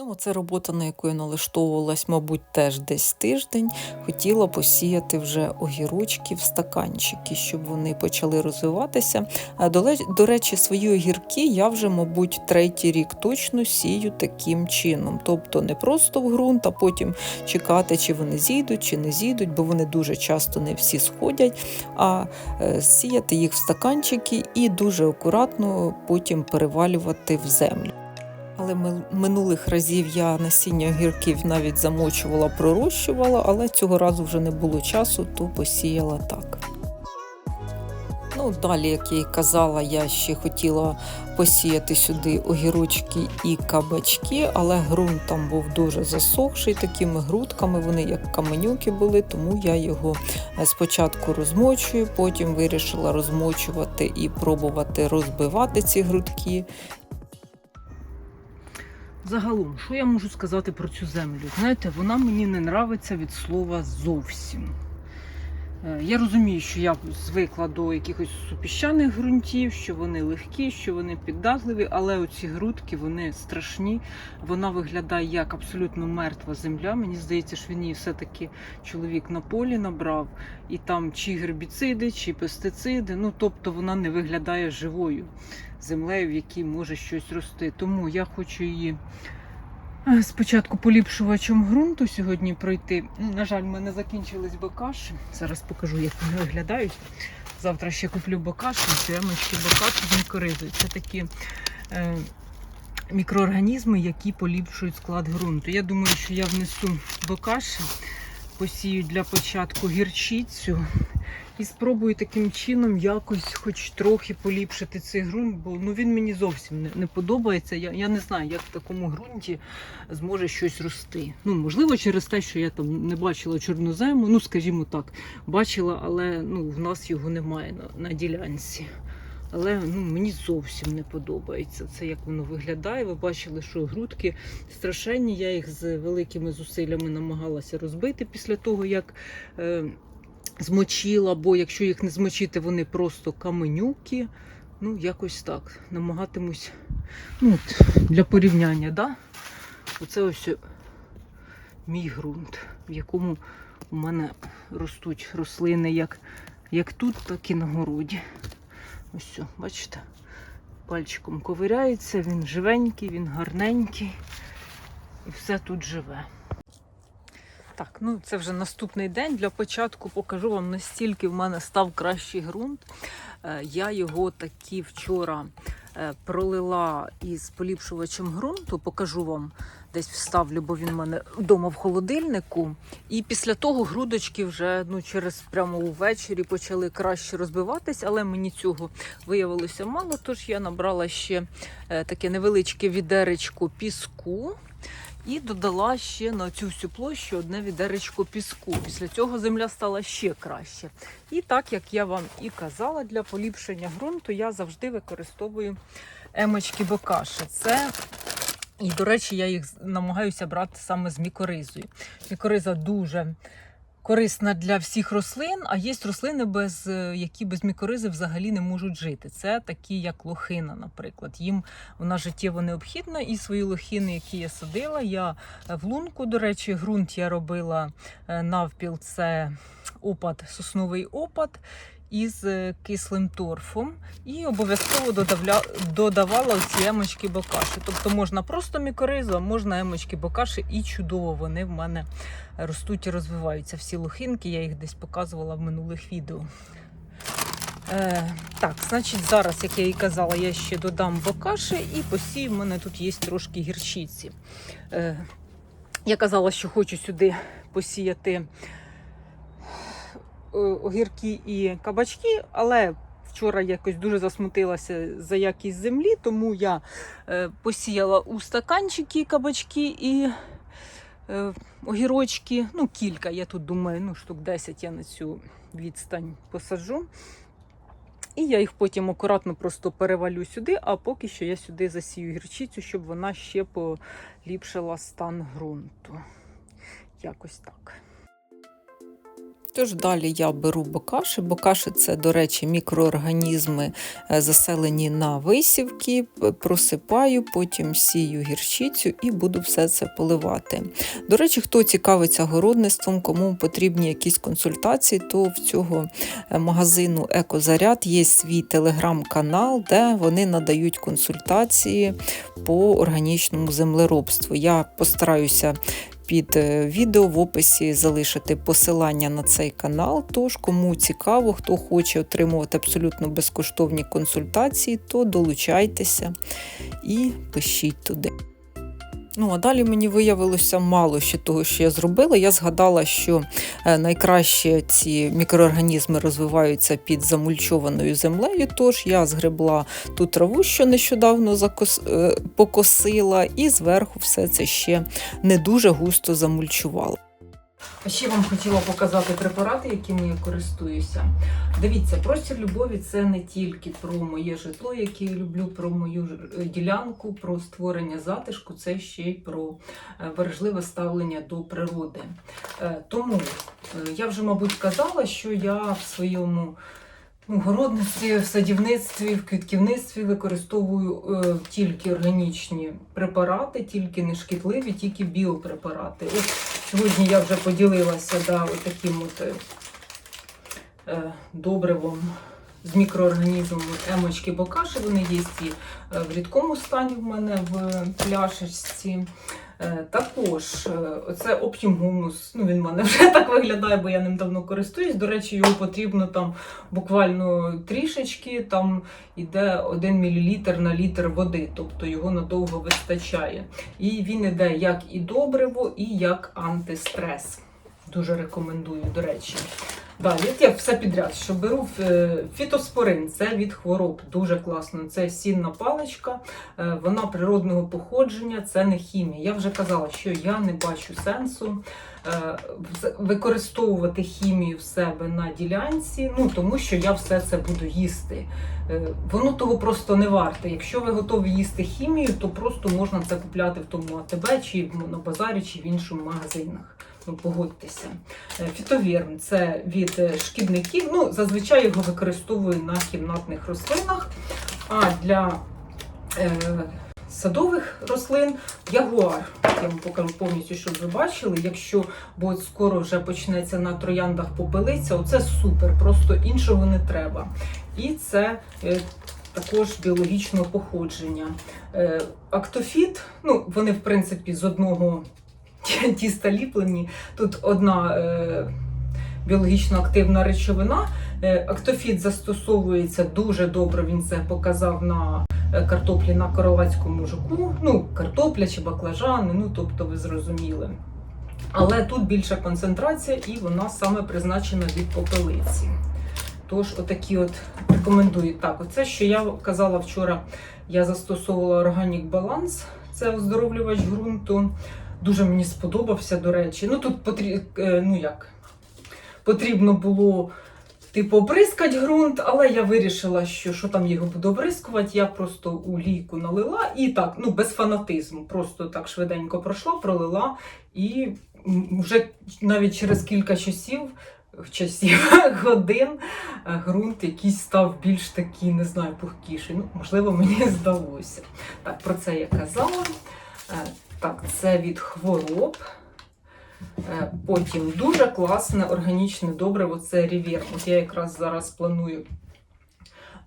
Ну, це робота, на яку я налаштовувалась, мабуть, теж десь тиждень. Хотіла посіяти вже огірочки в стаканчики, щоб вони почали розвиватися. А до, речі, свої огірки я вже, мабуть, третій рік точно сію таким чином. Тобто не просто в ґрунт, а потім чекати, чи вони зійдуть, чи не зійдуть, бо вони дуже часто не всі сходять. А е, сіяти їх в стаканчики і дуже акуратно потім перевалювати в землю. Але минулих разів я насіння огірків навіть замочувала, пророщувала, але цього разу вже не було часу, то посіяла так. Ну, далі, як я й казала, я ще хотіла посіяти сюди огірочки і кабачки, але ґрунт там був дуже засохший такими грудками, вони як каменюки були, тому я його е, спочатку розмочую, потім вирішила розмочувати і пробувати розбивати ці грудки. Загалом, що я можу сказати про цю землю? Знаєте, вона мені не нравиться від слова зовсім. Е, Я розумію, що я звикла до якихось супіщаних ґрунтів, що вони легкі, що вони піддатливі, але оці грудки вони страшні. Вона виглядає як абсолютно мертва земля. Мені здається, що він її все-таки чоловік на полі набрав, і там чи гербіциди, чи пестициди. Ну тобто вона не виглядає живою землею, в якій може щось рости. Тому я хочу її спочатку поліпшувачем ґрунту сьогодні пройти. Ну, На жаль, в мене закінчились бокаші. Зараз покажу, як вони виглядають. Завтра ще куплю бокаші, ямочки бокаші з мікоризою. Це такі е, мікроорганізми, які поліпшують склад ґрунту. Я думаю, що я внесу бокаші, посію для початку гірчицю. І спробую таким чином якось хоч трохи поліпшити цей ґрунт, бо ну, він мені зовсім не, не подобається. Я, я не знаю, як в такому ґрунті зможе щось рости. Ну, можливо, через те, що я там не бачила чорнозему, ну, скажімо так, бачила, але ну, в нас його немає на, на ділянці. Але ну, мені зовсім не подобається це, як воно виглядає. Ви бачили, що грудки страшенні. Я їх з великими зусиллями намагалася розбити після того, як. Е, змочила, бо якщо їх не змочити, вони просто каменюки. Ну, якось так. Намагатимусь ну, для порівняння, да? Оце ось мій ґрунт, в якому у мене ростуть рослини як, як тут, так і на городі. Ось, все, бачите? Пальчиком ковиряється, він живенький, він гарненький. І все тут живе. Так, ну це вже наступний день. Для початку покажу вам настільки в мене став кращий ґрунт. Е, Я його таки вчора е, пролила із поліпшувачем ґрунту. Покажу вам десь вставлю, бо він в мене вдома в холодильнику. І після того грудочки вже ну, через прямо увечері почали краще розбиватись, але мені цього виявилося мало. Тож я набрала ще е, таке невеличке відеречко піску. І додала ще на цю всю площу одне відеречко піску. Після цього земля стала ще краще. І так, як я вам і казала, для поліпшення ґрунту я завжди використовую емочки бокаші. Це, і, до речі, я їх намагаюся брати саме з мікоризою. Мікориза дуже корисна для всіх рослин, а є рослини, без, е, які без мікоризи взагалі не можуть жити. Це такі, як лохина, наприклад. Їм вона життєво необхідна. І свої лохини, які я садила, я в лунку, до речі, ґрунт я робила е, навпіл, це опад, сосновий опад. Із е, кислим торфом і обов'язково додавала ці емочки бокаші. Тобто можна просто мікоризу, а можна емочки бокаші, і чудово вони в мене ростуть і розвиваються. Всі лохинки, я їх десь показувала в минулих відео. Е, так, значить, зараз, як я і казала, я ще додам бокаші і посію. В мене тут є трошки гірчиці. Е, я казала, що хочу сюди посіяти огірки і кабачки, але вчора якось дуже засмутилася за якість землі, тому я е, посіяла у стаканчики кабачки і е, огірочки. Ну, кілька, я тут думаю, ну, штук 10 я на цю відстань посаджу. І я їх потім акуратно просто перевалю сюди, а поки що я сюди засію гірчицю, щоб вона ще поліпшила стан ґрунту. Якось так. Тож далі я беру бокаші. Бокаші це, до речі, мікроорганізми, е, заселені на висівки, просипаю, потім сію гірчицю і буду все це поливати. До речі, хто цікавиться городництвом, кому потрібні якісь консультації, то в цього е, магазину Екозаряд є свій телеграм-канал, де вони надають консультації по органічному землеробству. Я постараюся під е, відео в описі залишити посилання на цей канал. Тож, кому цікаво, хто хоче отримувати абсолютно безкоштовні консультації, то долучайтеся і пишіть туди. Ну, а далі мені виявилося мало ще того, що я зробила. Я згадала, що е, найкраще ці мікроорганізми розвиваються під замульчованою землею. Тож я згребла ту траву, що нещодавно закос... е, покосила, і зверху все це ще не дуже густо замульчувала. Ще вам хотіла показати препарати, якими я користуюся. Дивіться, простір любові це не тільки про моє житло, яке я люблю, про мою е, ділянку, про створення затишку, це ще й про бережливе ставлення до природи. Е, Тому е, я вже, мабуть, казала, що я в своєму ну, городництві, в садівництві, в квітківництві використовую е, тільки органічні препарати, тільки не шкідливі, тільки біопрепарати. От Сьогодні я вже поділилася да, таким от е, е, добривом з мікроорганізмами емочки бокаші. Вони є е, в рідкому стані в мене в пляшечці. Е, Також е, оце ну він в мене вже так виглядає, бо я ним давно користуюсь. До речі, його потрібно там буквально трішечки, там іде 1 мл на літр води, тобто його надовго вистачає. І він іде як і добриво, і як антистрес. Дуже рекомендую, до речі. Далі, я все підряд, що беру е, фітоспорин, це від хвороб, дуже класно. Це сінна паличка, е, вона природного походження, це не хімія. Я вже казала, що я не бачу сенсу е, використовувати хімію в себе на ділянці, ну тому що я все це буду їсти. Воно того просто не варте. Якщо ви готові їсти хімію, то просто можна це купляти в тому АТБ чи на базарі, чи в іншому магазинах. Ну, погодьтеся. Е, Фітовірм це від е, шкідників. Ну, зазвичай його використовую на кімнатних рослинах. А для е, садових рослин ягуар. Я вам покажу повністю, щоб ви бачили. Якщо бо скоро вже почнеться на трояндах попелиця, оце супер, просто іншого не треба. І це е, також біологічного походження. Е, актофіт, ну вони в принципі з одного тіста ліплені. Тут одна е, біологічно активна речовина. Е, актофіт застосовується дуже добре. Він це показав на е, картоплі на королевському жуку. Ну, картопля чи баклажани, ну тобто ви зрозуміли. Але тут більша концентрація і вона саме призначена від попелиці. Тож, отакі от рекомендую. Так, оце, що я казала вчора, я застосовувала органік баланс, це оздоровлювач ґрунту. Дуже мені сподобався, до речі. Ну тут потрі... е, ну як? потрібно було типу обрискати ґрунт, але я вирішила, що що там його буду обрискувати. Я просто у лійку налила і так, ну без фанатизму. Просто так швиденько пройшла, пролила і вже навіть через кілька часів. Часів годин е, ґрунт якийсь став більш такий, не знаю, пухкіший. Ну, можливо, мені здалося. Так, про це я казала. Так, це від хвороб. Е, Потім дуже класне органічне добриво це рівер. От я якраз зараз планую.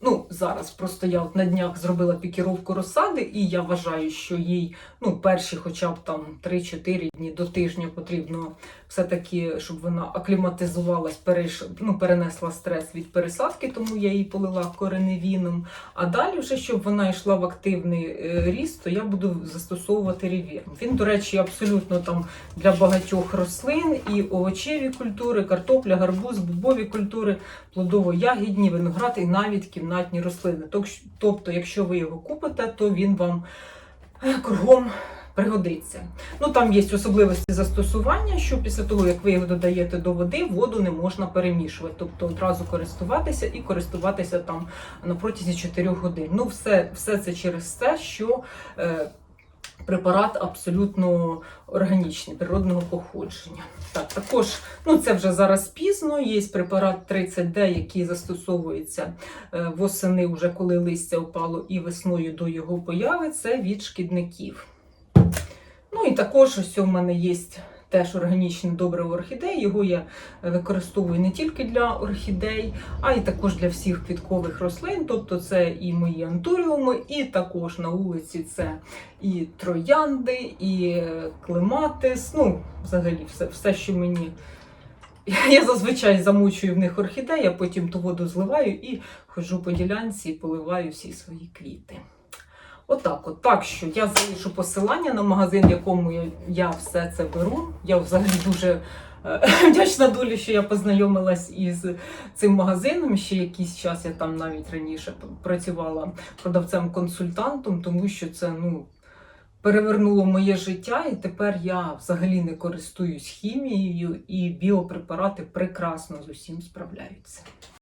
Ну, зараз просто я от на днях зробила пікіровку розсади, і я вважаю, що їй ну, перші хоча б там 3-4 дні до тижня потрібно все-таки, щоб вона акліматизувалась, перейш... ну, перенесла стрес від пересадки, тому я її полила кореневіном. А далі, вже, щоб вона йшла в активний е, ріст, то я буду застосовувати ревір. Він, до речі, абсолютно там для багатьох рослин і овочеві культури, картопля, гарбуз, бобові культури, плодово-ягідні, виноград і навіть кімнатні рослини. Тобто, якщо ви його купите, то він вам е, кругом пригодиться. Ну там є особливості застосування, що після того, як ви його додаєте до води, воду не можна перемішувати. Тобто одразу користуватися і користуватися там на протязі 4 годин. Ну, все, все це через те, що. Е, препарат абсолютно органічний, природного походження. Так, також, ну це вже зараз пізно. Є препарат 30D, який застосовується е, восени, вже коли листя опало, і весною до його появи. Це від шкідників. І також ось у мене є теж органічне добриво орхідей. Його я використовую не тільки для орхідей, а й також для всіх квіткових рослин. Тобто це і мої антуріуми, і також на вулиці це і троянди, і е, клематис. Ну, взагалі, все, все, що мені. Я зазвичай замучую в них орхідеї, а потім ту воду зливаю і ходжу по ділянці і поливаю всі свої квіти. Отак, от. Так що я залишу посилання на магазин, в якому я, я все це беру. Я взагалі дуже е, вдячна долі, що я познайомилась із цим магазином. Ще якийсь час я там навіть раніше працювала продавцем-консультантом, тому що це ну. Перевернуло моє життя, і тепер я взагалі не користуюсь хімією, і біопрепарати прекрасно з усім справляються.